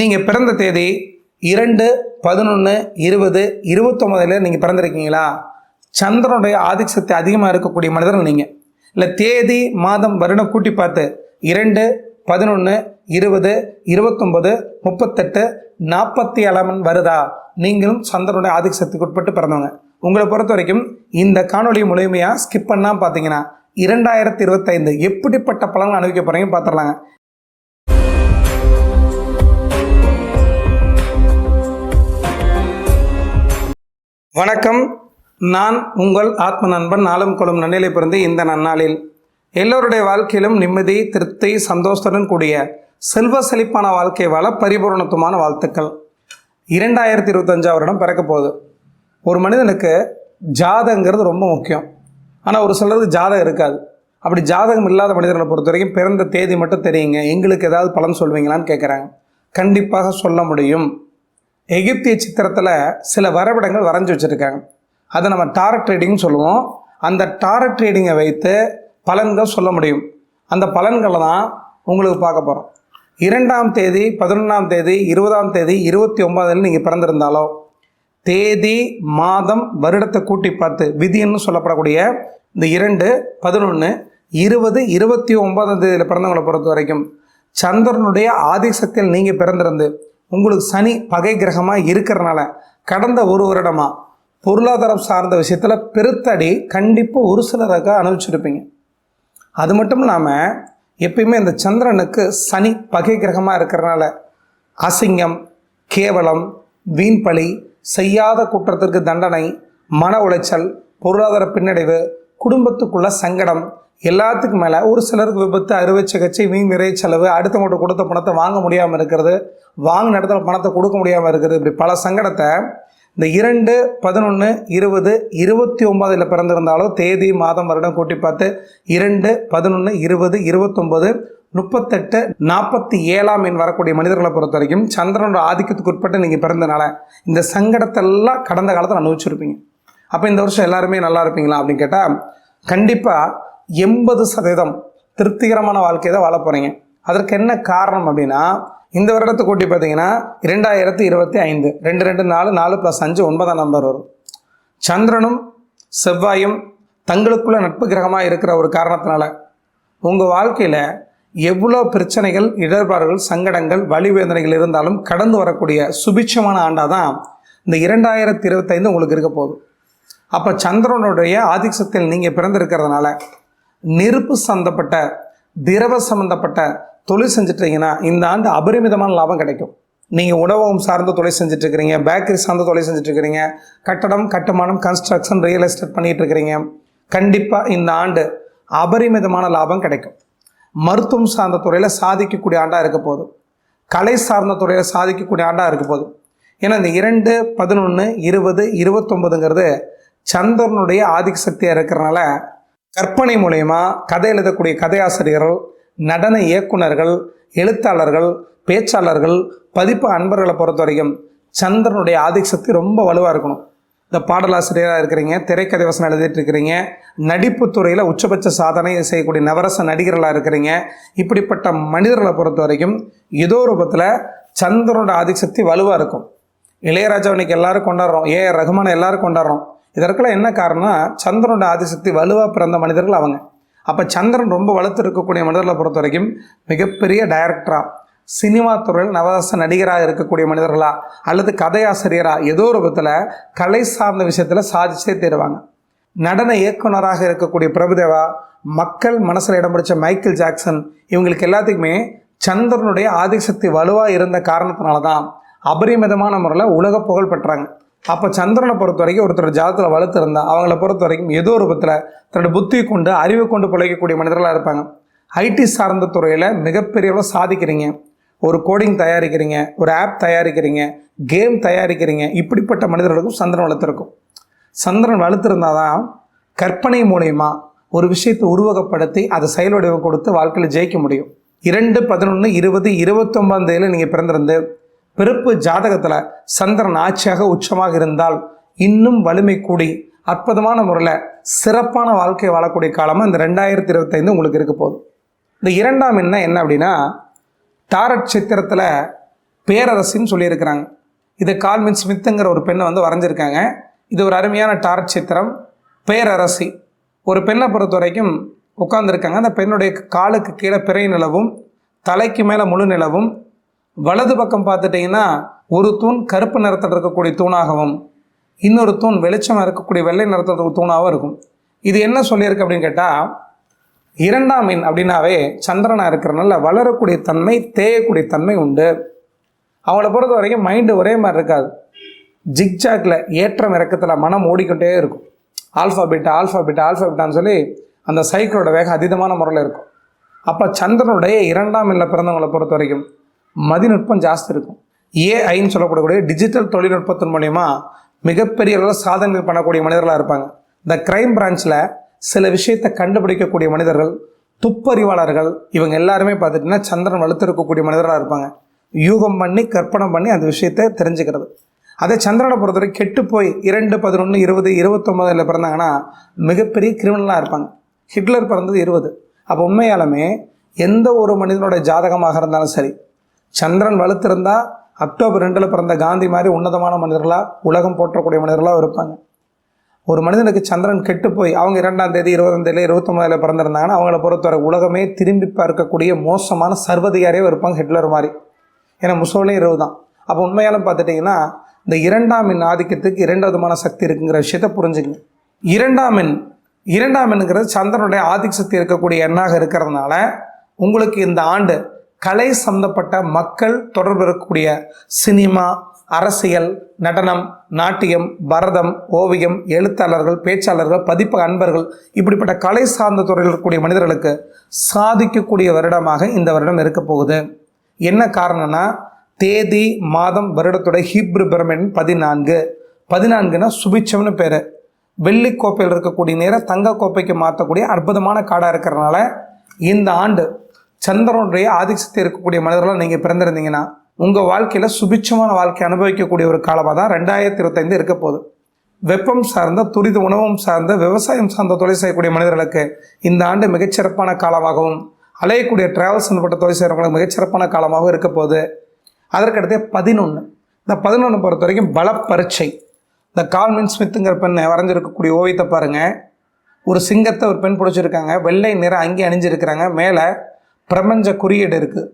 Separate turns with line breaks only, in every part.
நீங்கள் பிறந்த தேதி இரண்டு பதினொன்று இருபது இருபத்தொம்பதுல நீங்கள் பிறந்திருக்கீங்களா? சந்திரனுடைய ஆதிக்கசக்தி அதிகமாக இருக்கக்கூடிய மனிதர்கள் நீங்கள் இல்லை தேதி மாதம் வருடம் கூட்டி பார்த்து. இரண்டு பதினொன்று இருபது இருபத்தொம்பது முப்பத்தெட்டு நாற்பத்தி ஏழாமன் வருதா? நீங்களும் சந்திரனுடைய ஆதிக்க சக்திக்கு உட்பட்டு பிறந்தவங்க. உங்களை பொறுத்த வரைக்கும் இந்த காணொளி முழுமையாக ஸ்கிப் பண்ணால் பார்த்தீங்கன்னா இரண்டாயிரத்தி இருபத்தைந்து எப்படிப்பட்ட பலன்கள் அனுபவிக்க போகிறீங்க பார்த்துடலாங்க. வணக்கம். நான் உங்கள் ஆத்ம நண்பன் நாளும் குளம் நன்னிலை பிறந்து இந்த நன்னாளில். எல்லோருடைய வாழ்க்கையிலும் நிம்மதி திருப்தி சந்தோஷத்துடன் கூடிய செல்வ செழிப்பான வாழ்க்கை வாழ பரிபூர்ணத்துவமான வாழ்த்துக்கள். இரண்டாயிரத்தி இருபத்தஞ்சாம் வருடம் பிறக்க போகுது. ஒரு மனிதனுக்கு ஜாதகங்கிறது ரொம்ப முக்கியம். ஆனால் ஒரு சிலருக்கு ஜாதகம் இருக்காது. அப்படி ஜாதகம் இல்லாத மனிதர்களை பொறுத்த வரைக்கும் பிறந்த தேதி மட்டும் தெரியுங்க. எங்களுக்கு ஏதாவது பலன் சொல்வீங்களான்னு கேட்குறாங்க கண்டிப்பாக சொல்ல முடியும். எகிப்திய சித்திரத்தில் சில வரைபடங்கள் வரைஞ்சி வச்சுருக்காங்க. அதை நம்ம டாரட் ட்ரேடிங்னு சொல்லுவோம். அந்த டாரட் ட்ரேடிங்கை வைத்து பலன்கள் சொல்ல முடியும். அந்த பலன்களை தான் உங்களுக்கு பார்க்க போகிறோம் இரண்டாம் தேதி பதினொன்றாம் தேதி இருபதாம் தேதி இருபத்தி ஒன்பதில் நீங்கள் பிறந்திருந்தாலோ தேதி மாதம் வருடத்தை கூட்டி பார்த்து விதின்னு சொல்லப்படக்கூடிய இந்த இரண்டு பதினொன்று இருபது இருபத்தி ஒன்பதாம் தேதியில் பிறந்தவங்களை பொறுத்த வரைக்கும் சந்திரனுடைய ஆதிசக்தியில் நீங்கள் பிறந்திருந்து உங்களுக்கு சனி பகை கிரகமாக இருக்கிறனால கடந்த ஒரு வருடமாக பொருளாதாரம் சார்ந்த விஷயத்தில் பெருத்தடி கண்டிப்பாக ஒரு சிலராக அனுபவிச்சிருப்பீங்க. அது மட்டும் இல்லாமல் எப்பயுமே இந்த சந்திரனுக்கு சனி பகை கிரகமாக இருக்கிறனால அசிங்கம் கேவலம் வீண்பழி செய்யாத குற்றத்திற்கு தண்டனை மன உளைச்சல் பொருளாதார பின்னடைவு குடும்பத்துக்குள்ள சங்கடம் எல்லாத்துக்கும் மேலே ஒரு சிலருக்கு விபத்து அறுவை சிகிச்சை மீன் விரை செலவு அடுத்தவங்கள்ட்ட கொடுத்த பணத்தை வாங்க முடியாமல் இருக்கிறது வாங்கின இடத்துல பணத்தை கொடுக்க முடியாமல் இருக்கிறது இப்படி பல சங்கடத்தை இந்த இரண்டு பதினொன்று இருபது இருபத்தி ஒம்பதில் பிறந்திருந்தாலோ தேதி மாதம் வருடம் கூட்டி பார்த்து இரண்டு பதினொன்று இருபது இருபத்தொம்பது முப்பத்தெட்டு நாற்பத்தி ஏழாம் எண் வரக்கூடிய மனிதர்களை பொறுத்த வரைக்கும் சந்திரனோட ஆதிக்கத்துக்கு உட்பட்டு நீங்கள் பிறந்தனால இந்த சங்கடத்தெல்லாம் கடந்த காலத்தில் அனுபவிச்சிருப்பீங்க. அப்போ இந்த வருஷம் எல்லாருமே நல்லா இருப்பீங்களா அப்படின்னு கேட்டால் கண்டிப்பாக எண்பது சதவீதம் திருப்திகரமான வாழ்க்கையை தான் வாழ போகிறீங்க அதற்கு என்ன காரணம் அப்படின்னா இந்த வருடத்தை கூட்டி பார்த்தீங்கன்னா இரண்டாயிரத்தி இருபத்தி ஐந்து ரெண்டு ரெண்டு நாலு நாலு ப்ளஸ் அஞ்சு ஒன்பதாம் நம்பர் வரும். சந்திரனும் செவ்வாயும் தங்களுக்குள்ள நட்பு கிரகமாக இருக்கிற ஒரு காரணத்தினால உங்கள் வாழ்க்கையில் எவ்வளோ பிரச்சனைகள் இடர்பாடுகள் சங்கடங்கள் வழிவேதனைகள் இருந்தாலும் கடந்து வரக்கூடிய சுபிட்சமான ஆண்டாக தான் இந்த இரண்டாயிரத்தி இருபத்தைந்து உங்களுக்கு இருக்க போகுது. அப்போ சந்திரனுடைய ஆதிசத்தில் நீங்கள் பிறந்திருக்கிறதுனால நெருப்பு சம்மந்தப்பட்ட திரவ சம்மந்தப்பட்ட தொழில் செஞ்சிட்டீங்கன்னா இந்த ஆண்டு அபரிமிதமான லாபம் கிடைக்கும். நீங்கள் உணவகம் சார்ந்த தொழில் செஞ்சிட்ருக்கிறீங்க பேக்கரி சார்ந்த தொழில் செஞ்சிட்ருக்கிறீங்க கட்டடம் கட்டுமானம் கன்ஸ்ட்ரக்ஷன் ரியல் எஸ்டேட் பண்ணிகிட்டு இருக்கிறீங்க கண்டிப்பாக இந்த ஆண்டு அபரிமிதமான லாபம் கிடைக்கும். மருத்துவம் சார்ந்த துறையில் சாதிக்கக்கூடிய ஆண்டாக இருக்க போகுது. கலை சார்ந்த துறையில் சாதிக்கக்கூடிய ஆண்டாக இருக்க போகுது. ஏன்னா இந்த இரண்டு பதினொன்று இருபது இருபத்தொம்பதுங்கிறது சந்திரனுடைய ஆதிக்க சக்தியாக இருக்கிறனால கற்பனை மூலயமா கதை எழுதக்கூடிய கதையாசிரியர்கள் நடன இயக்குனர்கள் எழுத்தாளர்கள் பேச்சாளர்கள் பதிப்பு அன்பர்களை பொறுத்த வரைக்கும் சந்திரனுடைய ஆதிக்க சக்தி ரொம்ப வலுவாக இருக்கணும். இந்த பாடலாசிரியராக இருக்கிறீங்க திரைக்கதை வசனம் எழுதிட்டு இருக்கிறீங்க நடிப்பு துறையில் உச்சபட்ச சாதனை செய்யக்கூடிய நவரச நடிகர்களாக இருக்கிறீங்க. இப்படிப்பட்ட மனிதர்களை பொறுத்த வரைக்கும் ஏதோ ரூபத்தில் சந்திரனோட ஆதிக்க சக்தி வலுவாக இருக்கும். இளையராஜா இன்னைக்கு எல்லாரும் கொண்டாடுறோம் ஏ ரகுமான எல்லாரும் கொண்டாடுறோம். இதற்கெல்லாம் என்ன காரணம்னா சந்திரனோட ஆதிசக்தி வலுவாக பிறந்த மனிதர்கள் அவங்க. அப்போ சந்திரன் ரொம்ப வளர்த்து இருக்கக்கூடிய மனிதர்களை பொறுத்த வரைக்கும் மிகப்பெரிய டைரக்டராக சினிமா துறையில் நவரச நடிகராக இருக்கக்கூடிய மனிதர்களா அல்லது கதையாசிரியராக ஏதோ ஒரு விதத்தில் கலை சார்ந்த விஷயத்தில் சாதிச்சே தருவாங்க நடன இயக்குனராக இருக்கக்கூடிய பிரபுதேவா மக்கள் மனசில் இடம் பிடிச்ச மைக்கேல் ஜாக்சன் இவங்களுக்கு எல்லாத்துக்குமே சந்திரனுடைய ஆதிசக்தி வலுவாக இருந்த காரணத்தினால தான் அபரிமிதமான முறையில் உலக புகழ் பெற்றாங்க. அப்போ சந்திரனை பொறுத்த வரைக்கும் ஒருத்தர் ஜாதத்தில் வளர்த்துருந்தா அவங்கள பொறுத்த வரைக்கும் ஏதோ ஒரு விதத்தில் தன்னோட புத்தி கொண்டு அறிவை கொண்டு பிழைக்கக்கூடிய மனிதர்களாக இருப்பாங்க. ஐடி சார்ந்த துறையில் மிகப்பெரிய அளவு சாதிக்கிறீங்க. ஒரு கோடிங் தயாரிக்கிறீங்க ஒரு ஆப் தயாரிக்கிறீங்க கேம் தயாரிக்கிறீங்க இப்படிப்பட்ட மனிதர்களுக்கும் சந்திரன் வளர்த்துருக்கும் சந்திரன் வளர்த்துருந்தா தான் கற்பனை மூலயமா ஒரு விஷயத்தை உருவகப்படுத்தி அதை செயல் வடிவம் கொடுத்து வாழ்க்கையில் ஜெயிக்க முடியும். இரண்டு பதினொன்று இருபது இருபத்தொம்பதாம் தேதியில் நீங்கள் பிறந்திருந்து பிறப்பு ஜாதகத்தில் சந்திரன் ஆட்சியாக உச்சமாக இருந்தால் இன்னும் வலிமை கூடி அற்புதமான முறையில் சிறப்பான வாழ்க்கை வாழக்கூடிய காலமாக இந்த ரெண்டாயிரத்தி இருபத்தைந்து உங்களுக்கு இருக்க போகுது. இந்த இரண்டாம் என்ன என்ன அப்படின்னா டாரட் சித்திரத்தில் பேரரசின்னு சொல்லியிருக்கிறாங்க. இது கால்மின் ஸ்மித்துங்கிற ஒரு பெண்ணை வந்து வரைஞ்சிருக்காங்க. இது ஒரு அருமையான டார்ச் சித்திரம் பேரரசி. ஒரு பெண்ணை பொறுத்த வரைக்கும் உட்காந்துருக்காங்க அந்த பெண்ணுடைய காலுக்கு கீழே பிறை நிலவும் தலைக்கு மேலே முழு நிலவும் வலது பக்கம் பார்த்துட்டிங்கன்னா ஒரு தூண் கருப்பு நிறத்தில் இருக்கக்கூடிய தூணாகவும் இன்னொரு தூண் வெளிச்சமாக இருக்கக்கூடிய வெள்ளை நிறத்தில் இருக்க தூணாகவும் இருக்கும். இது என்ன சொல்லியிருக்கு அப்படின்னு கேட்டால் இரண்டாம் மீன் அப்படின்னாவே சந்திரனாக இருக்கிறனால வளரக்கூடிய தன்மை தேயக்கூடிய தன்மை உண்டு. அவங்கள பொறுத்த வரைக்கும் மைண்டு ஒரே மாதிரி இருக்காது. ஜிக்ஜாக்ல ஏற்றம் இறக்கத்தில் மனம் ஓடிக்கொண்டே இருக்கும். ஆல்ஃபா பீட்டா ஆல்ஃபா ஆல்ஃபா சொல்லி அந்த சைக்கிளோட வேகம் அதீதமான முறையில் இருக்கும். அப்போ சந்திரனுடைய இரண்டாம் எண்ணில் பிறந்தவங்களை பொறுத்த வரைக்கும் மதிநுட்பம் ஜாஸ்தி இருக்கும். ஏஐன்னு சொல்லப்படக்கூடிய டிஜிட்டல் தொழில்நுட்பத்தின் மூலயமா மிகப்பெரிய அளவில் சாதனைகள் பண்ணக்கூடிய மனிதர்களாக இருப்பாங்க. இந்த கிரைம் பிரான்ச்சில் சில விஷயத்தை கண்டுபிடிக்கக்கூடிய மனிதர்கள் துப்பறிவாளர்கள் இவங்க எல்லாருமே பார்த்துட்டிங்கன்னா சந்திரன் வலுத்திருக்கக்கூடிய மனிதர்களாக இருப்பாங்க. யூகம் பண்ணி கற்பனை பண்ணி அந்த விஷயத்தை தெரிஞ்சுக்கிறது. அதே சந்திரனை பொறுத்தவரை கெட்டு போய் இரண்டு பதினொன்று இருபது இருபத்தொம்பதில் பிறந்தாங்கன்னா மிகப்பெரிய கிரிமினலாக இருப்பாங்க. ஹிட்லர் பிறந்தது இருபது. அப்போ உண்மையாலுமே எந்த ஒரு மனிதனோட ஜாதகமாக இருந்தாலும் சரி சந்திரன் வலுத்திருந்தால் அக்டோபர் ரெண்டில் பிறந்த காந்தி மாதிரி உன்னதமான மனிதர்களாக உலகம் போற்றக்கூடிய மனிதர்களாக இருப்பாங்க. ஒரு மனிதனுக்கு சந்திரன் கெட்டு போய் அவங்க இரண்டாம் தேதி இருபதாம் தேதி இருபத்தொம்பதில் பிறந்திருந்தாங்கன்னா அவங்கள பொறுத்தவரை உலகமே திரும்பி பார்க்கக்கூடிய மோசமான சர்வதிகாரியாக இருப்பாங்க ஹிட்லர் மாதிரி. ஏன்னா முசோலே இரவு தான் அப்போ உண்மையாலும் பார்த்துட்டிங்கன்னா இந்த இரண்டாம் எண் ஆதிக்கத்துக்கு இரண்டு விதமான சக்தி இருக்குங்கிற விஷயத்த புரிஞ்சுக்கணும். இரண்டாம் எண் இரண்டாம் எண்ணுங்கிறது சந்திரனுடைய ஆதிக்க சக்தி இருக்கக்கூடிய எண்ணாக இருக்கிறதுனால உங்களுக்கு இந்த ஆண்டு கலை சம்பந்தப்பட்ட மக்கள் தொடர்பு இருக்கக்கூடிய சினிமா அரசியல் நடனம் நாட்டியம் பரதம் ஓவியம் எழுத்தாளர்கள் பேச்சாளர்கள் பதிப்பு அன்பர்கள் இப்படிப்பட்ட கலை சார்ந்த துறையில் இருக்கக்கூடிய மனிதர்களுக்கு சாதிக்கக்கூடிய வருடமாக இந்த வருடம் இருக்க போகுது. என்ன காரணம்னா தேதி மாதம் வருடத்துடைய ஹீப்ரு பிரமின் பதினான்கு. பதினான்குனா சுபிச்சம்னு பேர். வெள்ளி கோப்பையில் இருக்கக்கூடிய நேரம் தங்க கோப்பைக்கு மாற்றக்கூடிய அற்புதமான காடாக இருக்கிறதுனால இந்த ஆண்டு சந்திரனுடைய ஆதிசத்தை இருக்கக்கூடிய மனிதர்களாக நீங்கள் பிறந்திருந்தீங்கன்னா உங்கள் வாழ்க்கையில் சுபிட்சமான வாழ்க்கை அனுபவிக்கக்கூடிய ஒரு காலமாக தான் ரெண்டாயிரத்தி இருபத்தைந்து இருக்க போகுது. வெப்பம் சார்ந்த துரித உணவும் சார்ந்த விவசாயம் சார்ந்த தொழில் செய்யக்கூடிய மனிதர்களுக்கு இந்த ஆண்டு மிகச்சிறப்பான காலமாகவும் அலையக்கூடிய டிராவல்ஸ் சம்பந்தப்பட்ட தொழில் செய்கிறவங்களுக்கு மிகச்சிறப்பான காலமாகவும் இருக்க போகுது. அதற்கடுத்து பதினொன்று இந்த பதினொன்று பொறுத்த வரைக்கும் பல பரீட்சை இந்த கால்மின் ஸ்மித்துங்கிற பெண்ணை வரைஞ்சிருக்கக்கூடிய ஓவியத்தை பாருங்கள் ஒரு சிங்கத்தை ஒரு பெண் பிடிச்சிருக்காங்க. வெள்ளை நிற அங்கே அணிஞ்சிருக்கிறாங்க. மேலே பிரபஞ்ச குறியீடு இருக்குது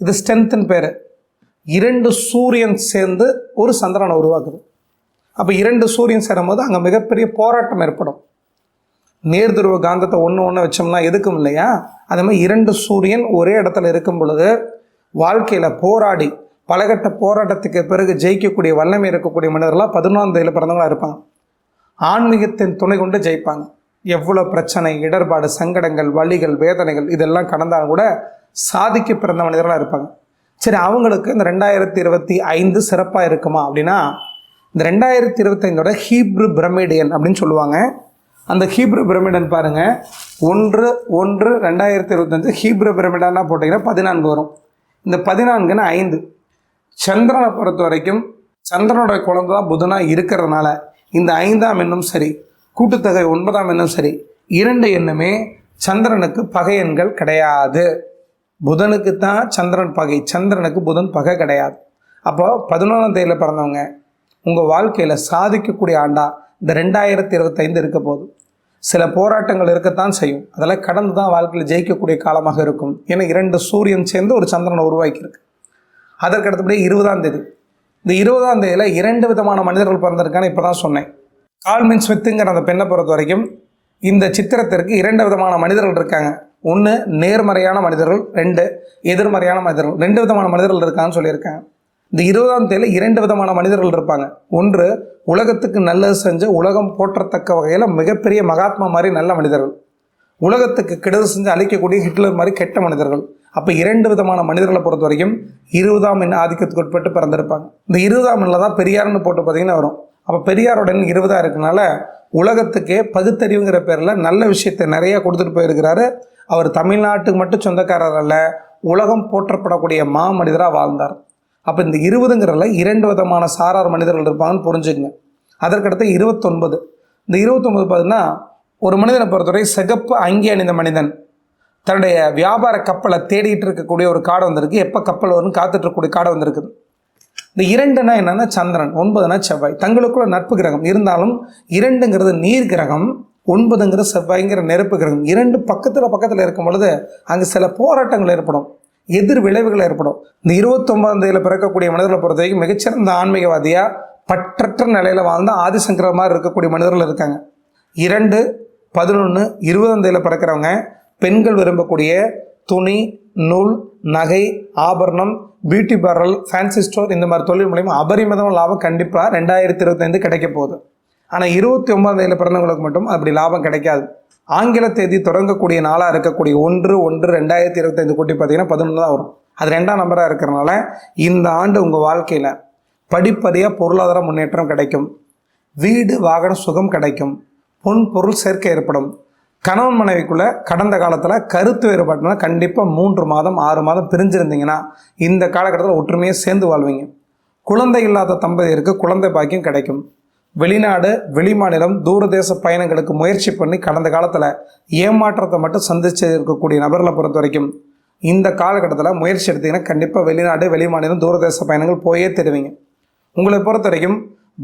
இது ஸ்ட்ரென்த்துன்னு பேர். இரண்டு சூரியன் சேர்ந்து ஒரு சந்திரனை உருவாக்குது. அப்போ இரண்டு சூரியன் சேரும்போது அங்கே மிகப்பெரிய போராட்டம் ஏற்படும். நேர்துருவ காந்தத்தை ஒன்று ஒன்று வச்சோம்னா எதுக்கும் இல்லையா? அதே மாதிரி இரண்டு சூரியன் ஒரே இடத்துல இருக்கும் பொழுது வாழ்க்கையில் போராடி பலகட்ட போராட்டத்துக்கு பிறகு ஜெயிக்கக்கூடிய வல்லமை இருக்கக்கூடிய மனிதர்களாக பதினொன்றாம் தேதியில் பிறந்தவங்களாக இருப்பாங்க. ஆன்மீகத்தின் துணை கொண்டு ஜெயிப்பாங்க. எவ்வளோ பிரச்சனை இடர்பாடு சங்கடங்கள் வலிகள் வேதனைகள் இதெல்லாம் கடந்தாலும் கூட சாதிக்க பிறந்த மனிதர்களாக இருப்பாங்க. சரி அவங்களுக்கு இந்த ரெண்டாயிரத்தி இருபத்தி ஐந்து சிறப்பாக இருக்குமா அப்படின்னா இந்த ரெண்டாயிரத்தி இருபத்தைந்தோட ஹீப்ரு பிரமிடியன் அப்படின்னு சொல்லுவாங்க. அந்த ஹீப்ரு பிரமிடன் பாருங்கள் ஒன்று ஒன்று ரெண்டாயிரத்தி இருபத்தஞ்சு ஹீப்ரு பிரமிடன்லாம் போட்டிங்கன்னா பதினான்கு வரும். இந்த பதினான்குன்னு ஐந்து. சந்திரனை பொறுத்த வரைக்கும் சந்திரனோட குழந்தை தான் புதனாக இருக்கிறதுனால இந்த ஐந்தாம் எண்ணும் சரி. கூட்டுத்தொகை ஒன்பதாம் எண்ணம் சரி. இரண்டு எண்ணுமே சந்திரனுக்கு பகை எண்கள் கிடையாது. புதனுக்கு தான் சந்திரன் பகை சந்திரனுக்கு புதன் பகை கிடையாது. அப்போ பதினொன்றாம் தேதியில் பிறந்தவங்க உங்கள் வாழ்க்கையில் சாதிக்கக்கூடிய ஆண்டா இந்த ரெண்டாயிரத்தி இருபத்தைந்து இருக்க போகுது. சில போராட்டங்கள் இருக்கத்தான் செய்யும். அதெல்லாம் கடந்து தான் வாழ்க்கையில் ஜெயிக்கக்கூடிய காலமாக இருக்கும். ஏன்னா இரண்டு சூரியன் சேர்ந்து ஒரு சந்திரனை உருவாக்கியிருக்கு. அதற்கு அடுத்தபடியே இருபதாம் தேதி. இந்த இருபதாம் தேதியில் இரண்டு விதமான மனிதர்கள் பிறந்திருக்கான்னு இப்போ தான் சொன்னேன். ஆல்மின் ஸ்மித்துங்கிற அந்த பெண்ணை பொறுத்த வரைக்கும் இந்த சித்திரத்திற்கு இரண்டு விதமான மனிதர்கள் இருக்காங்க. ஒன்று நேர்மறையான மனிதர்கள். ரெண்டு எதிர்மறையான மனிதர்கள். ரெண்டு விதமான மனிதர்கள் இருக்காங்கன்னு சொல்லியிருக்காங்க. இந்த இருபதாம் தேதியில் இரண்டு விதமான மனிதர்கள் இருப்பாங்க. ஒன்று உலகத்துக்கு நல்லது செஞ்சு உலகம் போற்றத்தக்க வகையில் மிகப்பெரிய மகாத்மா மாதிரி நல்ல மனிதர்கள். உலகத்துக்கு கெடுதல் செஞ்சு அழிக்கக்கூடிய ஹிட்லர் மாதிரி கெட்ட மனிதர்கள். அப்போ இரண்டு விதமான மனிதர்களை பொறுத்த வரைக்கும் இருபதாம் எண் ஆதிக்கத்துக்கு உட்பட்டு பிறந்திருப்பாங்க. இந்த இருபதாம் எண்ணில் தான் பெரியார்னு போட்டு பார்த்தீங்கன்னா வரும். அப்போ பெரியாரோட இருபதாக இருக்கனால உலகத்துக்கே பகுத்தறிவுங்கிற பேரில் நல்ல விஷயத்தை நிறைய கொடுத்துட்டு போயிருக்கிறாரு. அவர் தமிழ்நாட்டுக்கு மட்டும் சொந்தக்காரர் அல்ல உலகம் போற்றப்படக்கூடிய மா மனிதராக வாழ்ந்தார். அப்போ இந்த இருபதுங்கிறதுல இரண்டு விதமான சாரார் மனிதர்கள் இருப்பாங்கன்னு புரிஞ்சுக்கங்க. அதற்கடுத்து இருபத்தொன்பது. இந்த இருபத்தொன்பது பார்த்தீங்கன்னா ஒரு மனிதனை பொறுத்தவரை சிகப்பு அங்கி அணிந்த மனிதன். தன்னுடைய வியாபார கப்பலை தேடிட்டு இருக்கக்கூடிய ஒரு காடு வந்திருக்கு. எப்போ கப்பல் வரும்னு காத்துட்ருக்கக்கூடிய காடு வந்திருக்குது. இந்த இரண்டுனா என்னன்னா சந்திரன் ஒன்பதுனா செவ்வாய். தங்களுக்குள்ள நட்பு கிரகம் இருந்தாலும் இரண்டுங்கிறது நீர் கிரகம் ஒன்பதுங்கிறது செவ்வாய்ங்கிற நெருப்பு கிரகம். இரண்டு பக்கத்தில் பக்கத்தில் இருக்கும் பொழுது அங்கே சில போராட்டங்கள் ஏற்படும் எதிர் விளைவுகள் ஏற்படும். இந்த இருபத்தொன்பதாம் தேதியில் பிறக்கக்கூடிய மனிதர்களை பொறுத்த வரைக்கும் மிகச்சிறந்த ஆன்மீகவாதியாக பற்றற்ற நிலையில் வாழ்ந்த ஆதிசங்கர மாதிரி இருக்கக்கூடிய மனிதர்கள் இருக்காங்க. இரண்டு பதினொன்று இருபதாம் தேதியில் பிறக்கிறவங்க பெண்கள் விரும்பக்கூடிய துணி நூல் நகை ஆபரணம் பியூட்டி பார்லர் ஃபேன்சி ஸ்டோர் இந்த மாதிரி தொழில் மூலிமா அபரிமிதம் லாபம் கண்டிப்பாக ரெண்டாயிரத்தி இருபத்தைந்து கிடைக்க போகுது. ஆனால் இருபத்தி ஒன்பதாம் தேதியில் பிறந்தவங்களுக்கு மட்டும் அப்படி லாபம் கிடைக்காது. ஆங்கில தேதி தொடங்கக்கூடிய நாளாக இருக்கக்கூடிய ஒன்று ஒன்று ரெண்டாயிரத்தி இருபத்தைந்து கூட்டி பார்த்தீங்கன்னா பதினொன்று தான் வரும். அது ரெண்டாம் நம்பராக இருக்கிறனால இந்த ஆண்டு உங்கள் வாழ்க்கையில் படிப்படியாக பொருளாதார முன்னேற்றம் கிடைக்கும். வீடு வாகன சுகம் கிடைக்கும். பொன் பொருள் சேர்க்கை ஏற்படும். கணவன் மனைவிக்குள்ள கடந்த காலத்தில் கருத்து வேறுபாட்டுனா கண்டிப்பாக மூன்று மாதம் ஆறு மாதம் பிரிஞ்சிருந்தீங்கன்னா இந்த காலகட்டத்தில் ஒற்றுமையாக சேர்ந்து வாழ்வீங்க. குழந்தை இல்லாத தம்பதியருக்கு குழந்தை பாக்கியம் கிடைக்கும். வெளிநாடு வெளிமாநிலம் தூரதேச பயணங்களுக்கு முயற்சி பண்ணி கடந்த காலத்தில் ஏமாற்றத்தை மட்டும் சந்திச்சு இருக்கக்கூடிய நபர்களை பொறுத்த வரைக்கும் இந்த காலகட்டத்தில் முயற்சி எடுத்தீங்கன்னா கண்டிப்பாக வெளிநாடு வெளிமாநிலம் தூரதேச பயணங்கள் போயே தருவீங்க உங்களை பொறுத்த வரைக்கும்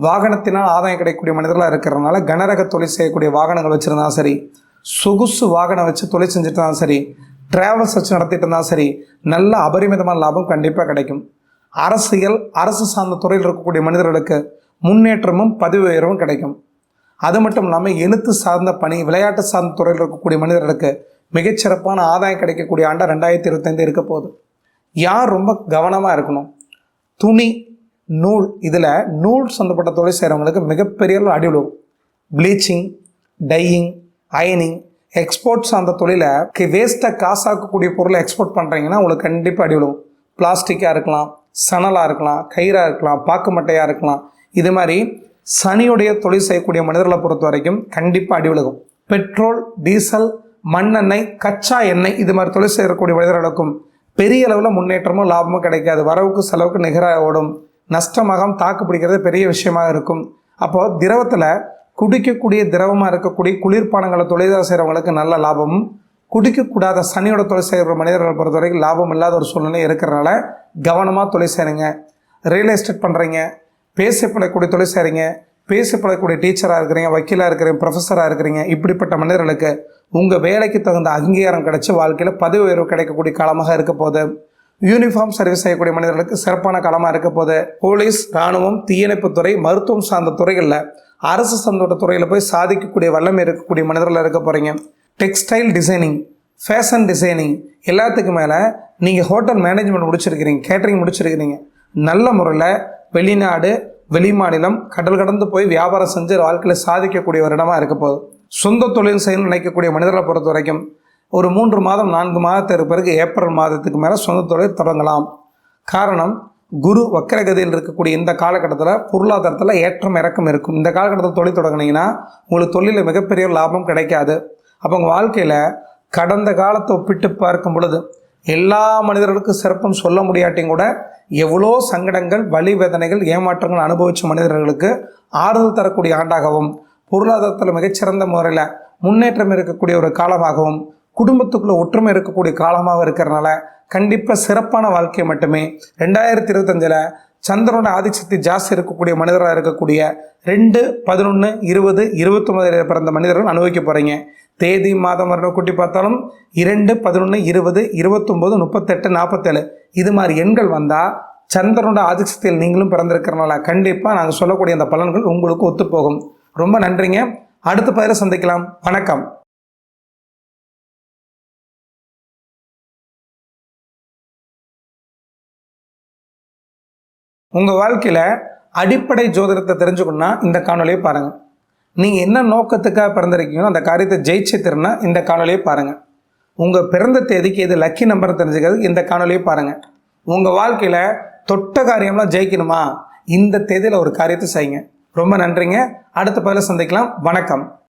வாகனத்தினால் ஆதாயம் கிடைக்கக்கூடிய மனிதர்களாக இருக்கிறதுனால கனரக தொழில் செய்யக்கூடிய வாகனங்கள் வச்சுருந்தா சரி சொகுசு வாகனம் வச்சு தொழில் செஞ்சுட்டு இருந்தாலும் சரி. டிராவல்ஸ் வச்சு நடத்திட்டு இருந்தாலும் சரி. நல்ல அபரிமிதமான லாபம் கண்டிப்பாக கிடைக்கும். அரசியல் அரசு சார்ந்த துறையில் இருக்கக்கூடிய மனிதர்களுக்கு முன்னேற்றமும் பதவி உயர்வும் கிடைக்கும். அது மட்டும் இல்லாமல் எழுத்து சார்ந்த பணி விளையாட்டு சார்ந்த துறையில் இருக்கக்கூடிய மனிதர்களுக்கு மிகச்சிறப்பான ஆதாயம் கிடைக்கக்கூடிய ஆண்டாக ரெண்டாயிரத்தி இருபத்தைந்து இருக்க போகுது. யார் ரொம்ப கவனமாக இருக்கணும்? துணி நூல். இதில் நூல் சொந்தப்பட்ட தொழில் செய்கிறவங்களுக்கு மிகப்பெரிய அளவு அடி விழுவும். ப்ளீச்சிங் டையிங் அயனிங் எக்ஸ்போர்ட்ஸ் அந்த தொழிலை வேஸ்ட்டாக காசாக்கக்கூடிய பொருளை எக்ஸ்போர்ட் பண்ணுறீங்கன்னா உங்களுக்கு கண்டிப்பாக அடி விழுவும். பிளாஸ்டிக்காக இருக்கலாம் சணலாக இருக்கலாம் கயிறாக இருக்கலாம் பாக்கு மட்டையாக இருக்கலாம். இது மாதிரி சனியுடைய தொழில் செய்யக்கூடிய மனிதர்களை பொறுத்த வரைக்கும் கண்டிப்பாக அடி விழுகும். பெட்ரோல் டீசல் மண்ணெண்ணெய் கச்சா எண்ணெய் இது மாதிரி தொழில் செய்யக்கூடிய மனிதர்களுக்கும் பெரிய அளவில் முன்னேற்றமும் லாபமும் கிடைக்காது. வரவுக்கு செலவுக்கு நிகராக ஓடும். நஷ்டமாகவும் தாக்கு பிடிக்கிறது பெரிய விஷயமாக இருக்கும். அப்போது திரவத்தில் குடிக்கக்கூடிய திரவமாக இருக்கக்கூடிய குளிர்பானங்களை தொழிலாக செய்கிறவங்களுக்கு நல்ல லாபமும் குடிக்கக்கூடாத சனியோட தொழில் செய்கிற மனிதர்களை பொறுத்த வரைக்கும் லாபம் இல்லாத ஒரு சூழ்நிலை இருக்கிறனால கவனமாக தொழில் செய்கிறீங்க ரியல் எஸ்டேட் பண்ணுறீங்க பேசப்படக்கூடிய தொழில் செய்கிறீங்க பேசப்படக்கூடிய டீச்சராக இருக்கிறீங்க வக்கீலாக இருக்கிறீங்க ப்ரொஃபஸராக இருக்கிறீங்க. இப்படிப்பட்ட மனிதர்களுக்கு உங்கள் வேலைக்கு தகுந்த அங்கீகாரம் கிடைச்சி வாழ்க்கையில் பதவி உயர்வு கிடைக்கக்கூடிய காலமாக இருக்க போது யூனிஃபார்ம் சர்வீஸ் செய்யக்கூடிய மனிதர்களுக்கு சிறப்பான காலமாக இருக்க போது போலீஸ் இராணுவம் தீயணைப்புத்துறை மருத்துவம் சார்ந்த துறைகளில் அரசு சந்தோட துறையில் போய் சாதிக்கக்கூடிய வல்லமை இருக்கக்கூடிய மனிதர்கள் இருக்க போகிறீங்க டெக்ஸ்டைல் டிசைனிங் ஃபேஷன் டிசைனிங் எல்லாத்துக்கும் மேலே நீங்கள் ஹோட்டல் மேனேஜ்மெண்ட் முடிச்சிருக்கிறீங்க கேட்டரிங் முடிச்சிருக்கிறீங்க. நல்ல முறையில் வெளிநாடு வெளிமாநிலம் கடல் கடந்து போய் வியாபாரம் செஞ்சு வாழ்க்கையில் சாதிக்கக்கூடிய ஒரு இடமா இருக்க போகுது. சொந்த தொழில் செய்யணும்னு நினைக்கக்கூடிய மனிதர்களை பொறுத்த வரைக்கும் ஒரு மூன்று மாதம் நான்கு மாதத்திற்கு பிறகு ஏப்ரல் மாதத்துக்கு மேலே சொந்த தொழில் தொடங்கலாம். காரணம் குரு வக்கரகதியில் இருக்கக்கூடிய இந்த காலகட்டத்தில் பொருளாதாரத்தில் ஏற்றம் இறக்கம் இருக்கும். இந்த காலகட்டத்தில் தொழில் தொடங்கினீங்கன்னா உங்களுக்கு தொழிலில் மிகப்பெரிய லாபம் கிடைக்காது. அப்போ உங்கள் வாழ்க்கையில் கடந்த காலத்தை ஒப்பிட்டு பார்க்கும் பொழுது எல்லா மனிதர்களுக்கும் சிறப்பும் சொல்ல முடியாட்டியும் கூட எவ்வளோ சங்கடங்கள் வலி வேதனைகள் ஏமாற்றங்கள் அனுபவித்த மனிதர்களுக்கு ஆறுதல் தரக்கூடிய ஆண்டாகவும் பொருளாதாரத்தில் மிகச்சிறந்த முறையில் முன்னேற்றம் இருக்கக்கூடிய ஒரு காலமாகவும் குடும்பத்துக்குள்ளே ஒற்றுமை இருக்கக்கூடிய காலமாக இருக்கிறனால கண்டிப்பாக சிறப்பான வாழ்க்கை மட்டுமே. ரெண்டாயிரத்தி இருபத்தஞ்சில் சந்திரனோட ஆதிசக்தி ஜாஸ்தி இருக்கக்கூடிய மனிதராக இருக்கக்கூடிய ரெண்டு பதினொன்று இருபது இருபத்தொம்பதில் பிறந்த மனிதர்கள் அனுபவிக்க போகிறீங்க தேதி மாதம் வருடம் கூட்டி பார்த்தாலும் இரண்டு பதினொன்று இருபது இருபத்தொம்போது முப்பத்தெட்டு நாற்பத்தேழு இது மாதிரி எண்கள் வந்தால் சந்திரனோட ஆதிசக்தியில் நீங்களும் பிறந்திருக்கிறனால கண்டிப்பாக நாங்கள் சொல்லக்கூடிய அந்த பலன்கள் உங்களுக்கு ஒத்துப்போகும். ரொம்ப நன்றிங்க. அடுத்த பயிரை சந்திக்கலாம். வணக்கம். உங்கள் வாழ்க்கையில் அடிப்படை ஜோதிடத்தை தெரிஞ்சுக்கணுன்னா இந்த காணொலியை பாருங்கள் நீங்கள் என்ன நோக்கத்துக்காக பிறந்திருக்கீங்களோ அந்த காரியத்தை ஜெயிச்சு திறனா இந்த காணொலியை பாருங்கள் உங்கள் பிறந்த தேதிக்கு எது லக்கி நம்பர் தெரிஞ்சுக்கிறது இந்த காணொலியை பாருங்கள் உங்கள் வாழ்க்கையில் தொட்ட காரியம்லாம் ஜெயிக்கணுமா? இந்த தேதியில் ஒரு காரியத்தை செய்யுங்க. ரொம்ப நன்றிங்க. அடுத்த பதில சந்திக்கலாம். வணக்கம்.